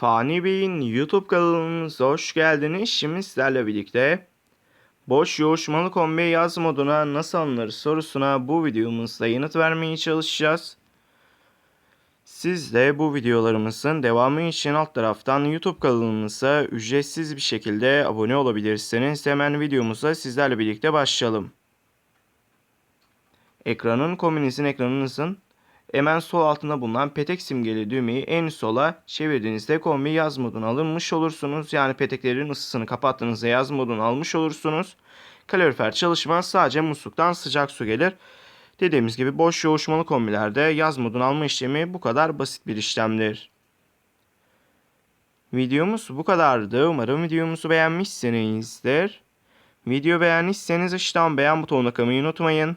Fani Bey'in YouTube kanalımıza hoş geldiniz. Şimdi sizlerle birlikte boş yoğuşmalı kombi yaz moduna nasıl alınır sorusuna bu videomuzda yanıt vermeye çalışacağız. Siz de bu videolarımızın devamı için alt taraftan YouTube kanalımıza ücretsiz bir şekilde abone olabilirsiniz. Hemen videomuza sizlerle birlikte başlayalım. Ekranın kombinizin ekranınızın Hemen sol altında bulunan petek simgeli düğmeyi en sola çevirdiğinizde kombi yaz moduna alınmış olursunuz. Yani peteklerin ısısını kapattığınızda yaz modunu almış olursunuz. Kalorifer çalışmaz sadece musluktan sıcak su gelir. Dediğimiz gibi boş yoğuşmalı kombilerde yaz modunu alma işlemi bu kadar basit bir işlemdir. Videomuz bu kadardı. Umarım videomuzu beğenmişsinizdir. Video beğendiyseniz aşağıdan beğen butonuna kılmayı unutmayın.